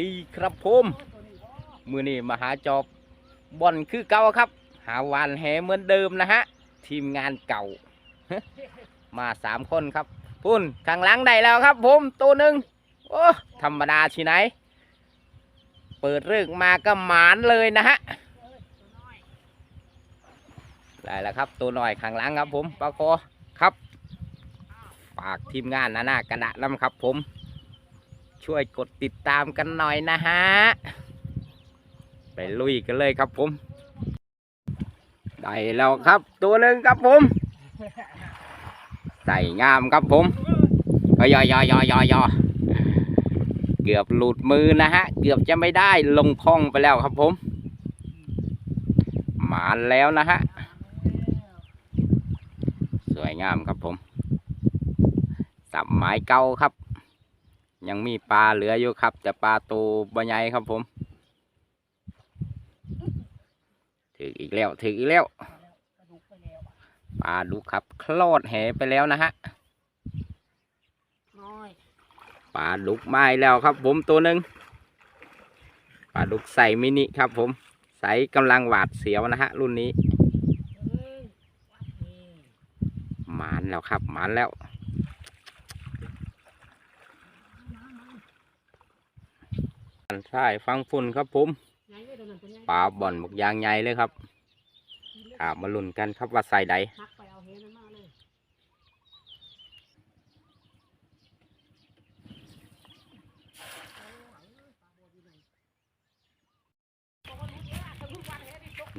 ดีครับผมมือนี้มาหาจอบบอลคือเก่าครับ หาวานแหเหมือนเดิมนะฮะ ทีมงานเก่า มาสามคนครับพุ่นข้างหลังได้แล้วครับผมตัวหนึ่งโอ้ธรรมดาชีไหน เปิดเรื่องมาก็หมานเลยนะฮะได้แล้วครับ ตัวหน่อยข้างหลังครับผมปลาคอครับ ฝากทีมงานนาหน้ากระดะน้ำครับผม ช่วยกดติดตามกันหน่อยนะฮะ ไปลุยกันเลยครับผม ได้แล้วครับ ตัวหนึ่งครับผม ใส่งามครับผมยอยอยอยอยอเกือบหลุดมือนะฮะ เกือบจะไม่ได้ลงคลองไปแล้วครับผม มาแล้วนะฮะ สวยงามครับผม สับไม้เก่าครับ ยังมีปลาเหลืออยู่ครับ แต่ปลาตัวบใหญ่ครับผมถึกอีกแล้วถึกอีกแล้วปลาดุกครับ คลอดแหไปแล้วนะฮะน้อยปลาดุกไม้แล้วครับ ผมตัวหนึ่งปลาดุกใส่มินิครับ ผมใส่กำลังหวาดเสียวนะฮะรุ่นนี้เอ้ยวัดนี่หมานแล้วครับหมานแล้ว ใช่ฟังฝุ่นครับผมไงเว้ยเดี๋ยวนั้นเป็นไงปลาบ่อนบกยางใหญ่เลยครับอามาลุ้นกันครับว่าใส่ใดนักไปเอาเฮนั่นมาเลย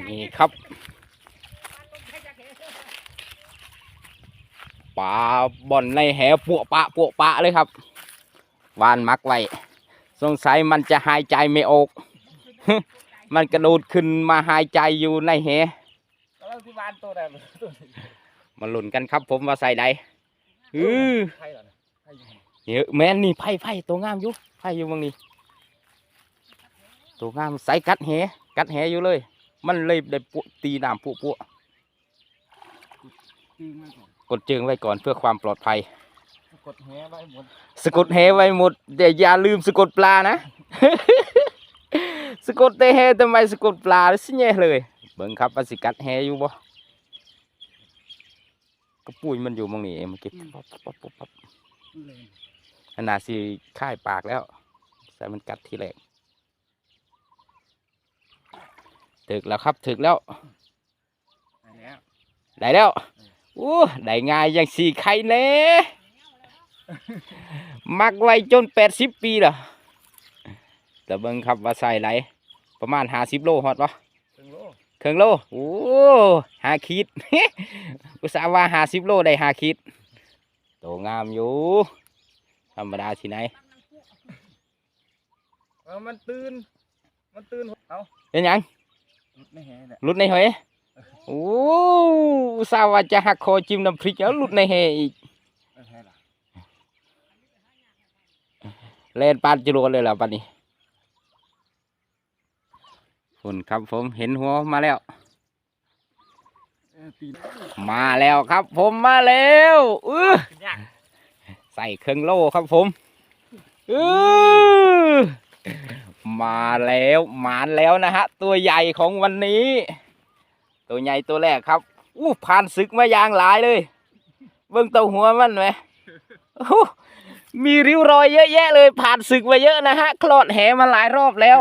นี่ครับปลาบ่อนในแหปวปะปวปะเลยครับวานมักไว้ สงสัยมันจะหายใจไม่ออก มันกระโดดขึ้นมาหายใจอยู่ในแหแล้วที่บ้านตัวนั้นตัวนี้มาลุ้นกันครับผมว่าใส่ใดอือใครเหรอเนี่ยใครอยู่เยอะแม่นนี่ไผ่ไผ่ตัวงามอยู่ไผ่อยู่บางนี้ตัวงามใส่กัดแหกัดแหอยู่เลย มันเลยได้ปุตีน้ำปุปุตีมาก่อนกดจึงไว้ก่อนเพื่อความปลอดภัย กดแหไว้หมดสะกดแหไว้หมดแต่อย่าลืมสะกดปลานะ สะกดแต่แหทำไมสะกดปลาสิแย่เลยเบิ่งครับว่าสิกัดแหอยู่บ่กระปุยมันอยู่หมองนี้เองเมื่อกี้ปั๊บปั๊บปั๊บปั๊บเลยขนาดสิค่ายปากแล้วใส่มันกัดทีแรกถึกแล้วครับถึกแล้วอันเนี้ยได้แล้วอู้ได้ง่ายอย่างสี่ไข่เน่ มักไว้จนแปดสิบปีละแต่เบิ่งครับว่าใส่ไหลประมาณห้าสิบโลฮอดปะถึงโลเครื่องโลโอ้ห้าขีดอุตส่าห์ว่าห้าสิบโลได้ห้าขีดโตงามอยู่ ธรรมดาที่ไหน เอามันตื่น มันตื่นเอาเป็นหยังไม่แหเนี่ยหลุดในหอยโอ้อุตส่าห์ว่าจะหักคอจิ้มน้ำพริกแล้วหลุดในแหอีก ไม่แหล่ะ เล่นปานจรวดเลยเหรอปานนี้ฝุ่นครับผมเห็นหัวมาแล้ว มาแล้วครับผมมาแล้วอือใส่เครื่องโล่ครับผมอือมาแล้วหมานแล้วนะฮะ ตัวใหญ่ของวันนี้ ตัวใหญ่ตัวแรกครับอู้ผ่านศึกมาอย่างหลายเลย เบิ่งเตัวหัวมันไหมโอ้ มีริ้วรอยเยอะแยะเลย ผ่านศึกมาเยอะนะฮะ คลอดแหมาหลายรอบแล้ว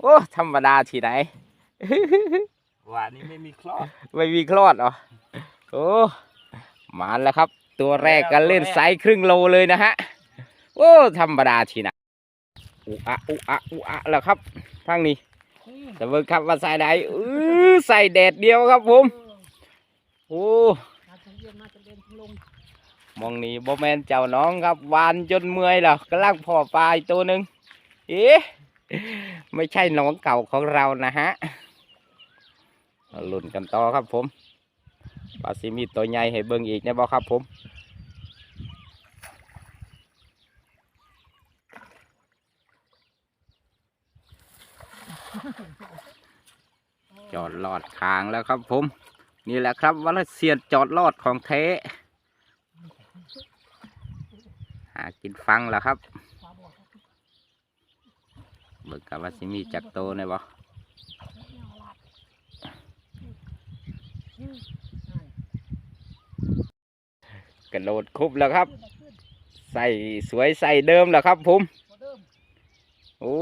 โอ้ธรรมดาที่ไหนว่านี่ไม่มีคลอด ไม่มีคลอดเหรอ โอ้มาแล้วครับ ตัวแรกก็เล่นไซส์ครึ่งโลเลยนะฮะ โอ้ธรรมดาทีนะอุอะอุอะอุอะแล้วครับทางนี้แต่เบิ่งครับว่าใส่ใดอื้อใส่แดดเดียวครับผม โอ้ มาถึงเย็นมาจะเดินลง มองนี่บ่แมนเจ้าน้องครับวานจนเมื่อยแล้วกำลังพอปลาอีกตัวหนึ่งเอ๊ะไม่ใช่น้องเก่าของเรานะฮะเอาลุ้นกันต่อครับผมปลาซิมีตัวใหญ่ให้เบิ่งอีกนี่ยบ่ครับผมจอดลอดคางแล้วครับผม นี่แหละครับวัลเซียนจอดลอดของแท้ หากินฟังแล้วครับบอดครับเบิกกับว่าสิมีจักโตในบ่เงาลาดอืมนั่นกระโดดคุบแล้วครับ ใส่สวยใส่เดิมแล้วครับผมโอ้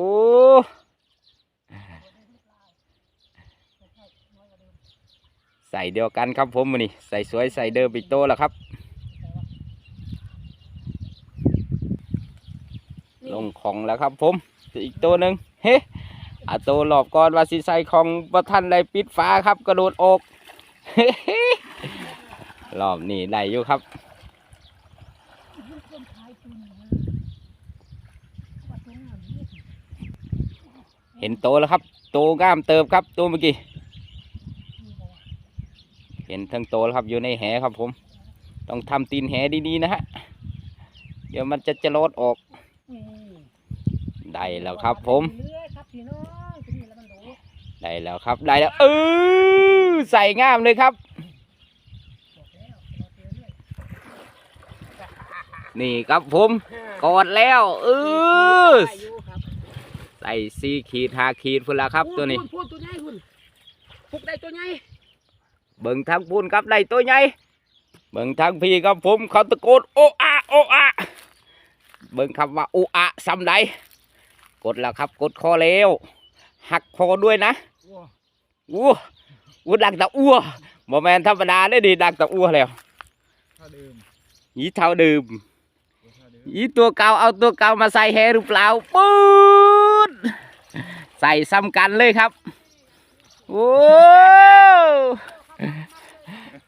ใส่เดียวกันครับผมนี้ใส่สวยใส่เดิมอีกโตแล้วครับ ลงของแล้วครับผมอีกตัวหนึ่งเฮ้อาตัวหลอบก่อนว่าสิใส่ของบ่ทันได้ปิดฟ้าครับ กระโดดออกรอบนี้ได้อยู่ครับเห็นโตแล้วครับ โตงามเติบครับตัวเมื่อกี้ เห็นทั้งโตแล้วครับอยู่ในแหครับผม ต้องทำตีนแหดีๆนะฮะ เดี๋ยวมันจะจะลดออก ได้แล้วครับ ผมเรื่อยครับพี่น้องตัวนี้แล้วมันโดดได้แล้วครับได้แล้วเออใส่งามเลยครับบอกแล้วเราเจอเรื่อยนี่ครับผมกอดแล้วเออได้อยู่ครับใส่ซีขีดหาขีดพุ่นละครับตัวนี้พูดตัวใหญ่คุณพุกได้ตัวใหญ่เบิ่งทางพูนครับได้ตัวใหญ่เบิ่งทางพี่ครับผมเขาตะโกนโออะโออะเบิ่งคำว่าโออะซ้ำใด กดแล้วครับ กดคอแล้วหักคอด้วยนะว้าอู้อู้ดังตะอ้วบ่แมนธรรมดาได้ดีดังตะอ้วแล้วถ้าเดิมยีเท่าดื่มถ้าเดิมยีตัวเก่าเอาตัวเก่ามาใส่แฮหรือเปล่าปุ๊ดใส่ซ้ำกันเลยครับโอ้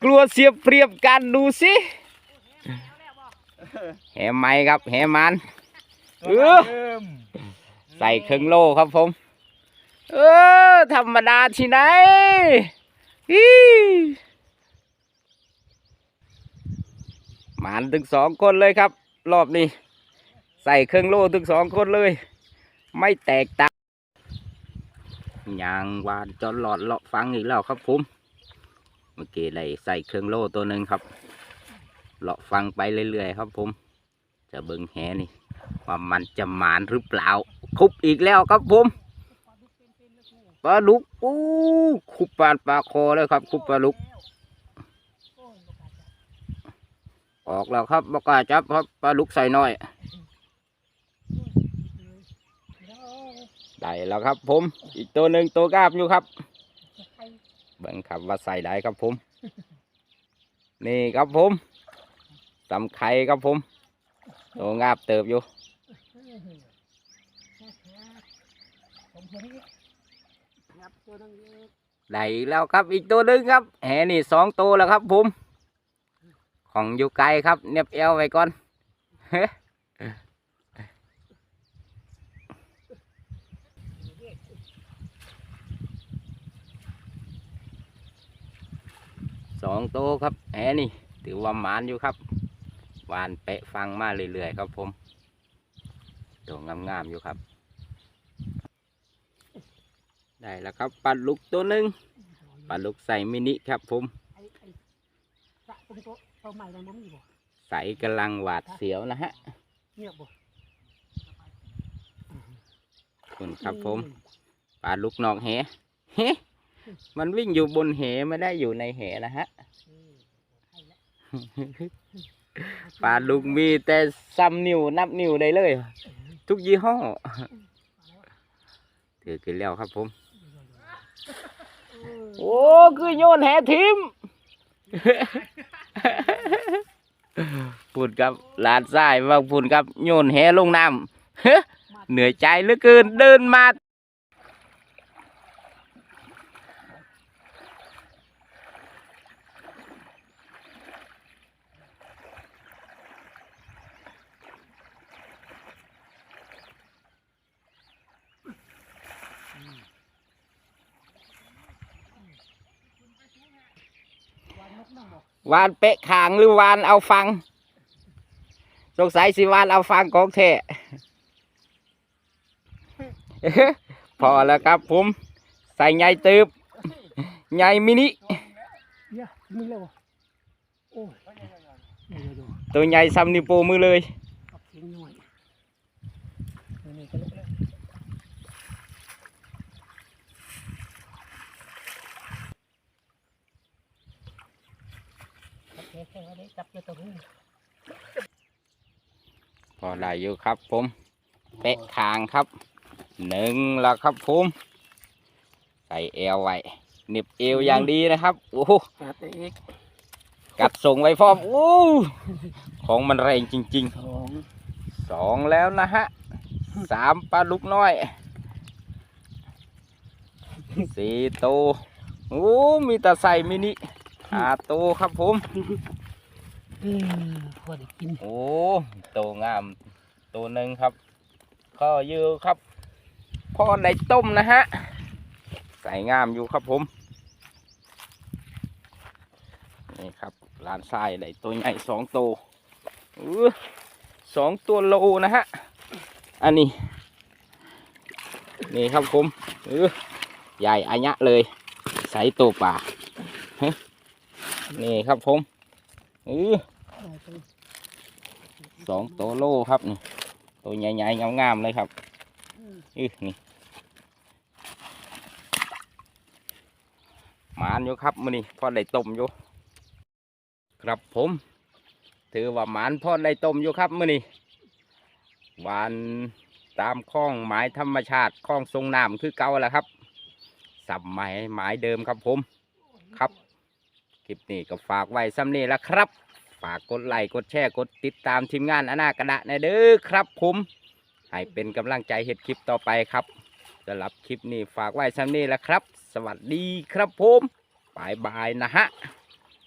กลัวเสียเปรียบกันดูสิแหไหมครับแหมันเออเดิม ใส่ครึ่งโลครับผม เออ ธรรมดาที่ไหนอีหมานถึงสองคนเลยครับ รอบนี้ ใส่ครึ่งโลถึงสองคนเลย ไม่แตกต่างยางวานจนหลอดเลาะฟังอีกแล้วครับผมเมื่อกี้ได้ใส่เครื่องโลตัวหนึ่งครับเลาะฟังไปเรื่อยๆครับผม จะเบิ่งแหนี่ว่ามันจะหมานหรือเปล่า คุบอีกแล้วครับผมปลาลุกอู้คุบปลาปลาคอเลยครับ คุบปลาลุก ออกแล้วครับบกาจับครับปลาลุกใส่น้อยได้แล้วครับ ผม อีกตัวหนึ่งตัวกาบอยู่ครับเบิ่งครับว่าใส่ได้ครับผม นี่ครับผมสำไข่ครับผมตัวงาบเติบอยู่ เออผมเห็นอีกงับตัวนึงอีก ได้อีกแล้วครับอีกตัวหนึ่งครับ แหนี่สองตัวแล้วครับผม ของอยู่ไกลครับ เนียบเอวไว้ก่อนสองตัวครับ แหนี่ ถือว่าหมานอยู่ครับหวานเปะฟังมาเรื่อยๆครับผมตัวงามๆอยู่ครับ ได้แล้วครับปลาลุกตัวหนึ่งปลาลุกใส่มินิครับผมไอ้ไอ้สระตรงต๊ะตัวใหม่นั้นมันมีบ่ใส่กำลังหวาดเสียวนะฮะเงียบบ่คุณครับผมปลาลุกนอกแหเฮ้มันวิ่งอยู่บนเหไม่ได้อยู่ในเหนะฮะอืมใช่แล้วปลาลุกมีแต่ซ้ำนิ้วนับนิ้วได้เลย ทุกยี่ห้อถือกันแล้วครับผม โอ้คือโยนแหทิมพูดกับหลานสายว่าพูดกับโยนแหลงน้ำเหนื่อยใจเหลือเกินเดินมา วางนกนั่งบ่วานเปะขางหรือวานเอาฟัง สงสัยสิวานเอาฟังของแท้พอแล้วครับผม ใส่ใหญ่ตืบใหญ่มินิเดี๋ยวมึงเลยบ่โอ้ยเดี๋ยวเดี๋ยวตัวใหญ่ซ้ำนิ้วโป้มือเลย กับเสียงหน่อยเออนี่ก็ลุกแล้ว ได้จับเจอตัวหู พอได้อยู่ครับผมเปะคางครับหนึ่งแล้วครับผมใส่เอวไว้เหน็บเอวอย่างดีนะครับโอ้โหหาตัวเอกกัดส่งไว้พร้อมโอ้ของมันแรงจริงสองๆสองแล้วนะฮะสามปลาลูกน้อยสี่ตัวโอ้มีแต่ใส่มินิ ห้าตัวครับผมเออพอได้กินโอ้ตัวงามตัวหนึ่งครับ ก็อยู่ครับพ่อในต้มนะฮะใส่งามอยู่ครับผมนี่ครับลานทรายได้ตัวใหญ่สองตัวอื้อสองตัวโลนะฮะอันนี้ นี่ครับผมเออใหญ่อัญะเลย ใส่ตัวป่าฮะ นี่ครับผมออสองตัวโลครับนี่ตัวใหญ่ๆงามๆเลยครับอือนี่หมานอยู่ครับมื้อนี้พอได้ต้มอยู่ ครับผม ถือว่าหมานพอได้ต้มอยู่ครับมื้อนี้หวานตามคลองหมายธรรมชาติคลองทรงน้ำคือเก่าแล้วครับสับหมายหมายเดิมครับผม ครับ คลิปนี้ก็ฝากไว้ซ้ำนี้แล้วครับ ฝากกดไลค์กดแชร์กดติดตามทีมงานอนากระดะในเด้อครับผมให้เป็นกำลังใจเห็ดคลิปต่อไปครับสำหรับคลิปนี้ฝากไว้ซ้ำนี้แหละครับ สวัสดีครับผมบายบายนะฮะ